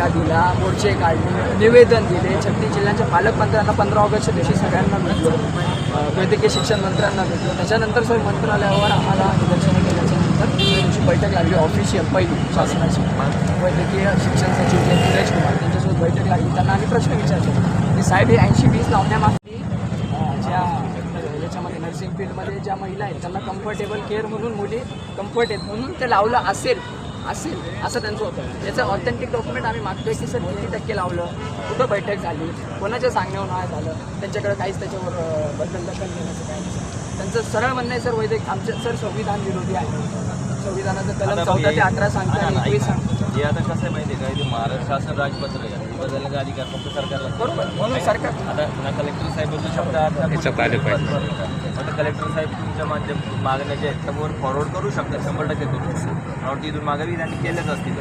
आपले दिला मोर्चे काढले निवेदन दिले. छत्तीस जिल्ह्यांच्या पालकमंत्र्यांना पंधरा ऑगस्टच्या दिवशी सगळ्यांना भेटलो. वैद्यकीय शिक्षण मंत्र्यांना भेटलो. त्याच्यानंतर सर मंत्रालयावर आम्हाला निदर्शनं केल्याच्यानंतर त्यांची बैठक लागली ऑफिशियल पहिली शासनाची. वैद्यकीय शिक्षण सचिव जे नीरज कुमार त्यांच्यासोबत बैठक लागली. त्यांना आम्ही प्रश्न विचारले. की साहेब हे ऐंशी वीस लावण्यामागची ज्या याच्यामध्ये नर्सिंग फील्डमध्ये ज्या महिला आहेत त्यांना कम्फर्टेबल केअर म्हणून मुली कम्फर्ट आहेत म्हणून ते लावलं असेल असेल असं त्यांचं होतं. याचं ऑथेंटिक डॉक्युमेंट आम्ही मागतोय की सर किती टक्के लावलं कुठं बैठक झाली कोणाच्या सांगण्यावर नाही झालं त्यांच्याकडे काहीच त्याच्यावर बदल दखल घेण्याचं काही नाही त्यांचं सरळ म्हणणं आहे सर वैद्यक आमचं सर संविधान विरोधी आहे. संविधानाचं कलम चौदा ते हे- अठरा सांगतं हा, आणि हा, एकवीस ऐका. सांगतं. हे आता कसं आहे माहिती आहे का? हे महाराष्ट्र शासन राजपत्र आहे हे बदलण्याचा अधिकार फक्त सरकारला बरोबर म्हणून सरकार आता ना कलेक्टर साहेब बदलू शकतात आता कलेक्टर साहेब तुमच्या माध्यम मागण्या ज्या आहेत त्यावर फॉरवर्ड करू शकतात शंभर टक्के करू शकतात. आवडती इथून मागे त्यांनी केल्याच असतील.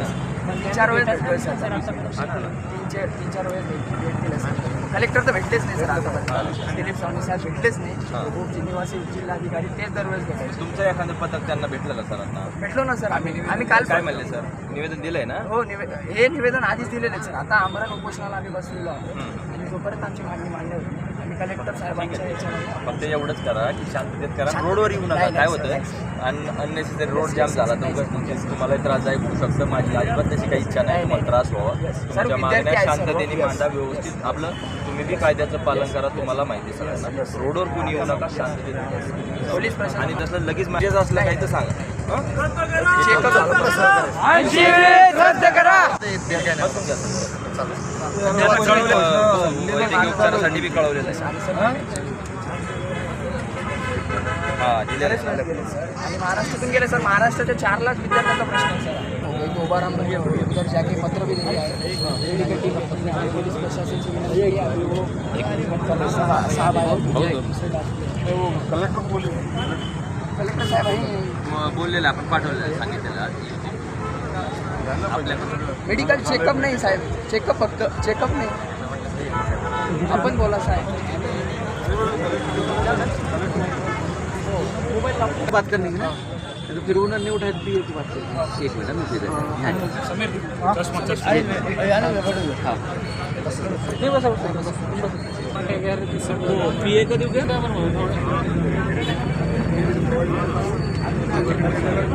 तीन चार वेळेस भेटलोय सर. तीन चार तीन चार वेळेस भेट भेट दिलं सर कलेक्टर तर भेटलेच नाही सर आतापर्यंत. दिलीप स्वामी साहेब भेटलेच नाही. खूप निवासी जिल्हाधिकारी तेच दरवेळेस भेटायचे. तुमचं एखादं पथक त्यांना भेटलं का सरांना भेटलो ना सर. आम्ही आम्ही काल काय म्हणले सर? निवेदन दिलंय ना? हो निवेदन हे निवेदन आधीच दिलेलं आहे सर. आता आमरण उपोषणाला आम्ही बसलेलो आहोत. आणि जोपर्यंत आमची मागणी मान्य होती कलेक्टर साहेबांच्या याच्यामध्ये. फक्त एवढंच करा की शांततेत करा. रोडवर येऊ नका. काय होतं आणि अननेसेसरी रोड जाम झाला. तर तुम्हाला त्रासदायक होऊ शकतं. माझी अजिबात तशी काही इच्छा नाही. तुम्हाला त्रास व्हावा. तुमच्या मागण्या. शांततेने. मांडा. व्यवस्थित आपलं तुम्ही बी कायद्याचं पालन करा. तुम्हाला माहिती सगळ्यांना. रोडवर कोणी येऊ नका. शांततेत पोलीस प्रशासन. आणि तसं लगेच माझेच असलं काही तर सांगा. हं? चेकअप झालं बसून घ्या सर. अं, वैद्यकीय उपचारासाठी बी कळवलेलं आहे. हा दिलेलं आहे सर. आणि महाराष्ट्रातून गेले सर महाराष्ट्राच्या चार लाख विद्यार्थ्यांचा प्रश्न आहे सर. एक उभाराम तर ज्या काही पत्र बी दिली आहे. मेडिकल टीम पत्र आहे. पोलीस प्रशासनची विनंती आहे. सहा सहा बाया कलेक्टर साहेब आहे मग बोललेलं आपण पाठवलेलं सांगितलेलं आपल्याकडून. मेडिकल चेकअप नाही साहेब चेकअप फक्त चेकअप नाही आपण बोला साहेब बात करने की ना तो फिर उन्होंने नहीं उठाया पी की बात करनी एक मिनट मैं फिर नहीं बस पी ए का देऊ का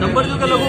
नंबर देऊ का लगू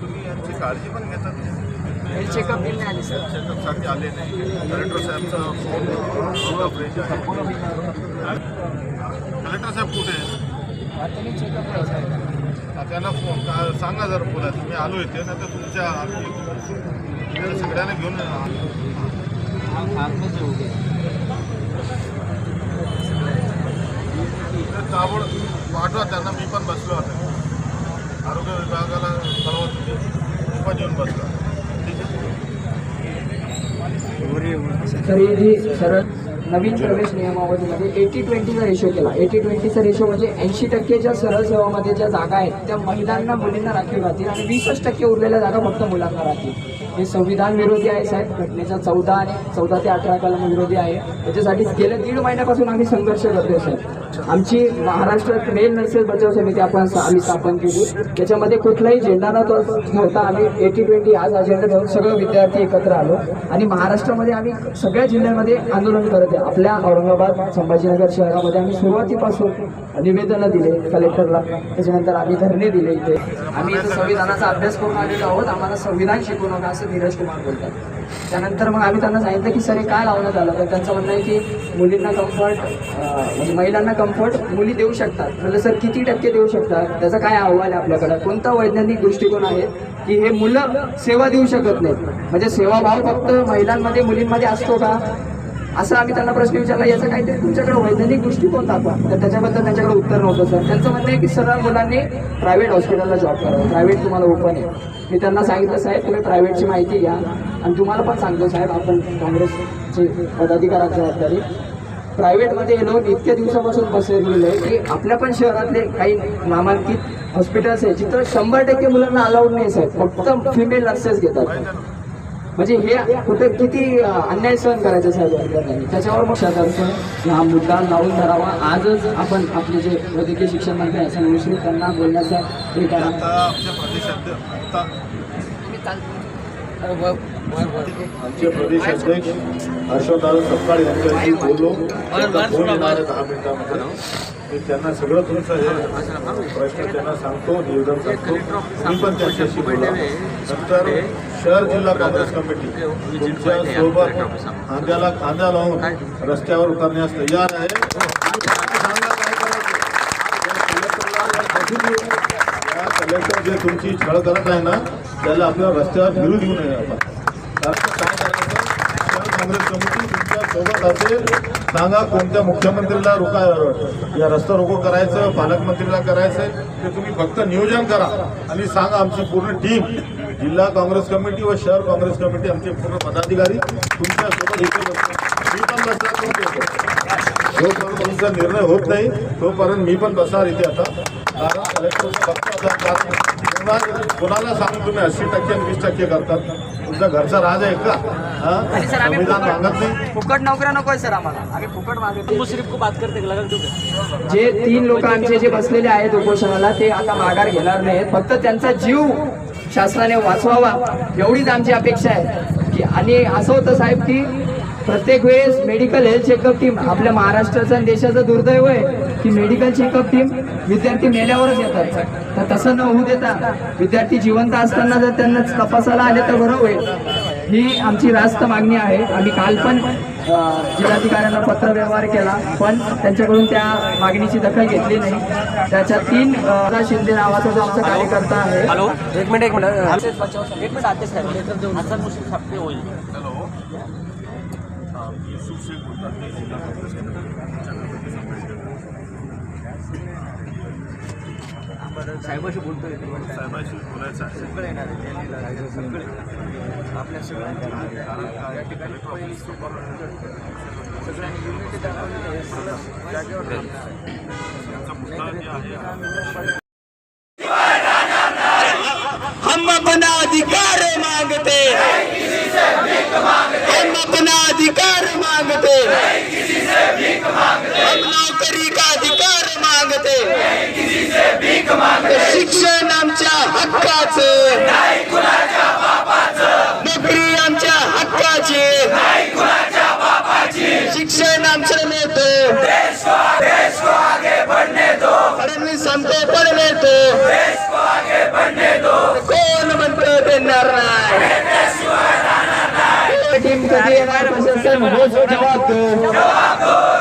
तुम्ही यांची काळजी पण घेतात? चेकअप बिल नाही आली सर चेकअपसाठी आले नाही. कलेक्टर साहेबचा फोन आउट ऑफ रेंज आहे कलेक्टर साहेब कुठे आहेत प्राथमिक चेकअप नाही सर हा, त्यांना फोन का सांगा जर बोलायचं मी आलो इथे ना तर तुमच्या इकडे सगळ्यांना घेऊन ताबड पाठवा त्यांना मी पण बसलो आता. आरोग्य विभागाला कळवा तुम्ही मी येऊन खरेदी सरळ नवीन प्रवेश नियमावलीमध्ये एटी ट्वेंटीचा रेशो केला. एटी ट्वेंटीचा रेशो म्हणजे ऐंशी टक्के ज्या सरळ सेवामध्ये ज्या जागा आहेत त्या महिलांना मुलींना राखीव राहतील आणि वीसच टक्के उरलेल्या जागा फक्त मुलांना राहतील. हे संविधान विरोधी आहे साहेब. घटनेचा चौदा आणि चौदा ते अठरा कलम विरोधी आहे. त्याच्यासाठी गेल्या दीड महिन्यापासून आम्ही संघर्ष करतोय साहेब. आमची महाराष्ट्रात मेल नर्सेस बचाव समिती आपण आम्ही स्थापन केली. त्याच्यामध्ये कुठलाही झेंडा न तो आम्ही एटी ट्वेंटी आज अजेंडा ठेवून सगळे विद्यार्थी एकत्र आलो. आणि महाराष्ट्रामध्ये आम्ही सगळ्या जिल्ह्यांमध्ये आंदोलन करत आहे. आपल्या औरंगाबाद संभाजीनगर शहरामध्ये आम्ही सुरुवातीपासून निवेदनं दिले कलेक्टरला. त्याच्यानंतर आम्ही धरणे दिले इथे. आम्ही संविधानाचा अभ्यास करून आलेलो आहोत. आम्हाला संविधान शिकवू नका असं धीरज कुमार बोलतात. त्यानंतर मग आम्ही त्यांना सांगितलं की सर हे काय लावण्यात आलं? तर त्यांचं म्हणणं आहे की मुलींना कम्फर्ट म्हणजे महिलांना कम्फर्ट मुली देऊ शकतात. म्हणलं सर किती टक्के देऊ शकतात? त्याचा काय अहवाल आहे आपल्याकडं? कोणता वैज्ञानिक दृष्टिकोन आहे की हे मुलं सेवा देऊ शकत नाहीत? म्हणजे सेवाभाव फक्त महिलांमध्ये मुलींमध्ये असतो का? असं आम्ही त्यांना प्रश्न विचारला याचा काहीतरी तुमच्याकडे वैज्ञानिक दृष्टिकोन दाखवा. तर त्याच्याबद्दल त्यांच्याकडे उत्तर नव्हतं सर. त्यांचं म्हणणं आहे की सरळ मुलांनी प्रायव्हेट हॉस्पिटलला जॉब करावं. प्रायव्हेट तुम्हाला ओपन आहे. मी त्यांना सांगितलं साहेब तुम्ही प्रायव्हेटची माहिती घ्या. आणि तुम्हाला पण सांगतो साहेब आपण काँग्रेसचे पदाधिकाराची जबाबदारी प्रायव्हेटमध्ये हे लोक इतक्या दिवसापासून पसरलेलं आहे की आपल्या पण शहरातले काही नामांकित हॉस्पिटल्स आहे जिथं शंभर टक्के मुलांना अलाउड नाही साहेब फक्त फिमेल नर्सेस घेतात. म्हणजे हे कुठे किती अन्याय सहन करायचं साहेब त्याच्यावर मग सरकारचं हा मुद्दा लावून धरावा. आजच आपण आपले जे वैद्यकीय शिक्षण मंत्री असं मुश्रीफ त्यांना बोलण्याचा हे करा. आमचे प्रदेश अध्यक्ष हर्षवर्धन सपकाळ यांच्याशी बोललो. फोन येणार दहा मिनिटामध्ये. मी त्यांना सगळं तुमचं हे प्रश्न त्यांना सांगतो निवेदन सांगतो. मी पण त्यांच्याशी नंतर शहर जिल्हा काँग्रेस कमिटी तुमच्यासोबत खांद्याला खांदा लावून रस्त्यावर उतरण्यास तयार आहे आणि फक्त सांगा काय करायचं. या कलेक्टर जे तुमची छळ करत आहे ना त्याला आपल्या रस्त्यावर फिरू देऊ नये आपण. काय काँग्रेस कमिटी तुमच्यासोबत असेल सांगा कोणत्या मुख्यमंत्रीला रोका या रस्ता रोको करायचं पालकमंत्रीला करायचं ते तुम्ही फक्त नियोजन करा आणि सांगा आमची पूर्ण टीम जिल्हा काँग्रेस कमिटी व शहर काँग्रेस कमिटी आमचे पूर्ण पदाधिकारी तुमच्यासोबत इथे मी पण बसणार जोपर्यंत तुमचा निर्णय होत नाही तोपर्यंत मी पण बसणार इथे आता. कारण कलेक्टरचं फक्त आता कोणा- कोणाला सांगून तुम्ही? अस्सी टक्के वीस टक्के करतात. तुमचा घरचा राज आहे का? हा? आणि सर आम्ही संविधान फुकट- मागत नाही? फुकट नोकऱ्या नको आहे सर आम्हाला. आम्ही फुकट मागत को बात करते जे तीन लोक आमचे जे बसलेले आहेत उपोषणाला ते आता माघार घेणार नाहीत. फक्त त्यांचा जीव शासनाने वाचवावा. एवढीच आमची अपेक्षा आहे. की आणि असं होतं साहेब की प्रत्येक वेळेस मेडिकल हेल्थ चेकअप टीम आपल्या महाराष्ट्राचं आणि देशाचं दुर्दैव आहे की मेडिकल चेकअप टीम विद्यार्थी मेल्यावरच येतात. तर तसं न होऊ देता विद्यार्थी जिवंत असताना जर त्यांना तपासायला आले तर बरं होईल. ही आमची रास्त मागणी आहे. आम्ही काल पण जिल्हाधिकाऱ्यांना पत्र व्यवहार केला पण त्यांच्याकडून त्या मागणीची दखल घेतली नाही. त्याच्या तीन शिंदे नावाचा जो आमचा कार्यकर्ता आहे. हॅलो? एक मिनिट एक मिनिट. एक मिनिट आते हा, जिल्हा काँग्रेस साहेबाशी बोलतोय साहेबांशी बोलायचं आहे सगळे येणार आहे सगळे आपल्या सगळ्यांच्या कारण काय कलेक्टर सगळ्यांनी युनिटी दाखवली आहे. सगळं जागेवर यांचा मुद्दा जे आहे हम अपना अधिकार मांगते हम अपना अधिकार मांगते. हम नौकरी का अधिकार मांगते. शिक्षण आमच्या हक्काचं. नोकरी आमच्या हक्काची. शिक्षण आमचं नेतो. फडणवीस हमको पडणे तो कोण म्हणतो देणार नाही? कधी येणार प्रशासन होच जवाब दो. जवाब दो.